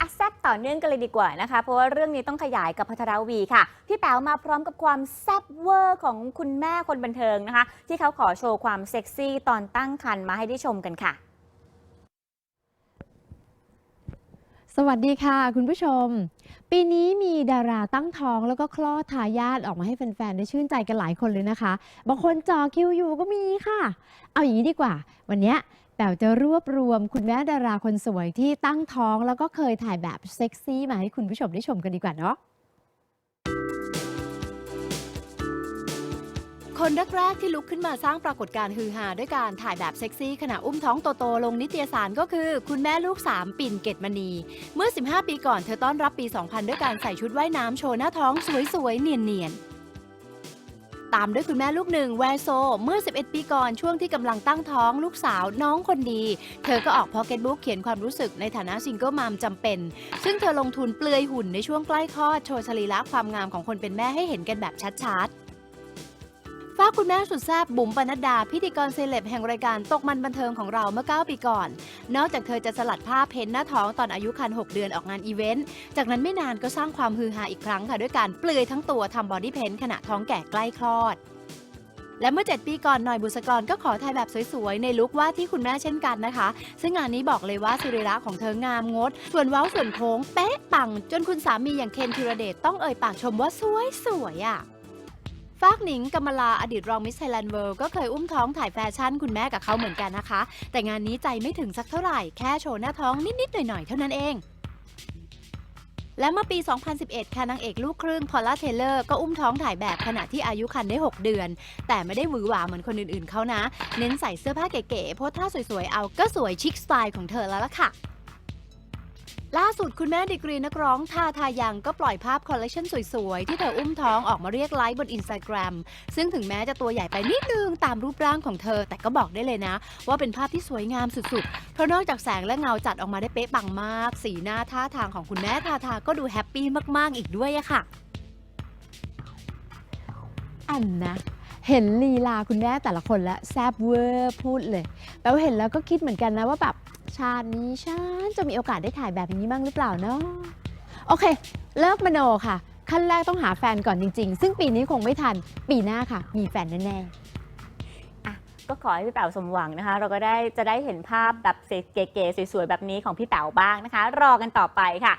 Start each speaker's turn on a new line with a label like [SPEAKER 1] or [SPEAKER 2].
[SPEAKER 1] อะแซ่บต่อเนื่องกันเลยดีกว่านะคะ เพราะว่าเรื่องนี้ต้องขยายกับพัทรวีค่ะ พี่แป๋วมาพร้อมกับความแซ่บเวอร์ของคุณแม่คนบันเทิงนะคะ ที่เขาขอโชว์ความเซ็กซี่ตอนตั้งครรภ์มาให้ได้ชมกันค่ะ
[SPEAKER 2] สวัสดีค่ะ คุณผู้ชม ปีนี้มีดาราตั้งท้องแล้วก็คลอดทายาทออกมาให้แฟนๆ ได้ชื่นใจกันหลายคนเลยนะคะ บางคนจอคิวอยู่ก็มีค่ะ เอาอย่างนี้ดีกว่า วันนี้แป๋วจะรวบรวมคุณแม่ดาราคนสวยที่ตั้งท้องแล้วก็เคยถ่ายแบบเซ็กซี่มาให้คุณผู้ชมได้ชมกันดีกว่าเนาะ
[SPEAKER 3] คนแรกๆที่ลุกขึ้นมาสร้างปรากฏการณ์ฮือฮาด้วยการถ่ายแบบเซ็กซี่ขณะอุ้มท้องโตๆลงนิตยสารก็คือ คุณแม่ลูก 3 ปิ่นเกตมณี เมื่อ 15 ปีก่อนเธอต้อนรับปี 2000 ด้วยการใส่ชุดว่ายน้ำโชว์หน้าท้องสวยๆ เนียนๆ ตามด้วยคุณแม่ลูกหนึ่งแวร์โซ เมื่อ 11 ปีก่อนช่วงที่กำลังตั้งท้องลูกสาวน้องคนดี เธอก็ออกพ็อกเก็ตบุ๊กเขียนความรู้สึกในฐานะซิงเกิลมัมจำเป็น ซึ่งเธอลงทุนเปลือยหุ่นในช่วงใกล้คลอดโชว์สรีระความงามของคนเป็นแม่ให้เห็นกันแบบชัดๆ ฝาคุณแม่สุดแซ่บบุ๋มปนัดดา พิธีกรเซเลบแห่งรายการตกมันบันเทิงของเราเมื่อ 9 ปีก่อน นอกจากเธอจะสลัดภาพเพ้นหน้าท้องตอนอายุครรภ์6เดือนออกงานอีเวนต์ จากนั้นไม่นานก็สร้างความฮือฮาอีกครั้งค่ะ ด้วยการเปลือยทั้งตัวทำบอดี้เพ้นขณะท้องแก่ใกล้คลอด และเมื่อ 7 ปีก่อนหน่อยบุษกรก็ขอถ่ายแบบสวยๆ ในลุคว่าที่คุณแม่เช่นกันนะคะ ซึ่งงานนี้บอกเลยว่าสรีระของเธองามงด ส่วนเว้าส่วนโค้งเป๊ะปัง จนคุณสามีอย่างเคนธีรเดชต้องเอ่ยปากชมว่าสวยสวยอะ ฟากหนิงกำมลาอดีตรองมิสไทยแลนด์เวิลด์ก็เคยอุ้มท้องถ่ายแฟชั่นคุณแม่กับเขาเหมือนกันนะคะ แต่งานนี้ใจไม่ถึงสักเท่าไหร่ แค่โชว์หน้าท้องนิด ๆ หน่อย ๆ เท่านั้นเอง และเมื่อปี 2011 ค่ะนางเอกลูกครึ่งพอลล่าเทเลอร์ก็อุ้มท้องถ่ายแบบขณะที่อายุครรภ์ได้ 6 เดือน แต่ไม่ได้หวือหวาเหมือนคนอื่น ๆ เขานะ เน้นใส่เสื้อผ้าเก๋ ๆ โพสท่าสวย ๆ เอาก็สวยชิคสไตล์ของเธอแล้วล่ะค่ะ ล่าสุดคุณแม่ดีกรีนักร้องทาทายังก็ปล่อยภาพคอลเลคชันสวยๆ ที่เธออุ้มท้องออกมาเรียกไลค์บนอินสตาแกรมซึ่งถึงแม้จะตัวใหญ่ไปนิดนึงตามรูปร่างของเธอ แต่ก็บอกได้เลยนะ ว่าเป็นภาพที่สวยงามสุดๆ เพราะนอกจากแสงและเงาจัดออกมาได้เป๊ะปังมาก สีหน้าท่าทางของคุณแม่ทาทาก็ดูแฮปปี้มากๆอีกด้วยอะค่ะ
[SPEAKER 2] อันนะ เห็นลีลาคุณแม่แต่ละคนแล้วแซบเวอร์พูดเลยแปลว่าเห็นแล้วก็คิดเหมือนกันนะว่าแบบชาตินี้ฉันจะมีโอกาสได้ถ่ายแบบนี้บ้างหรือเปล่าเนาะโอเค เลิกมโนค่ะ ขั้นแรกต้องหาแฟนก่อนจริง ๆ ซึ่งปีนี้คงไม่ทันปีหน้าค่ะ มีแฟนแน่ๆ
[SPEAKER 1] ก็ขอให้พี่แป๋วสมหวังนะคะ เราก็ได้จะได้เห็นภาพแบบเก๋ๆสวยๆ แบบนี้ของพี่แป๋วบ้างนะคะ รอกันต่อไปค่ะ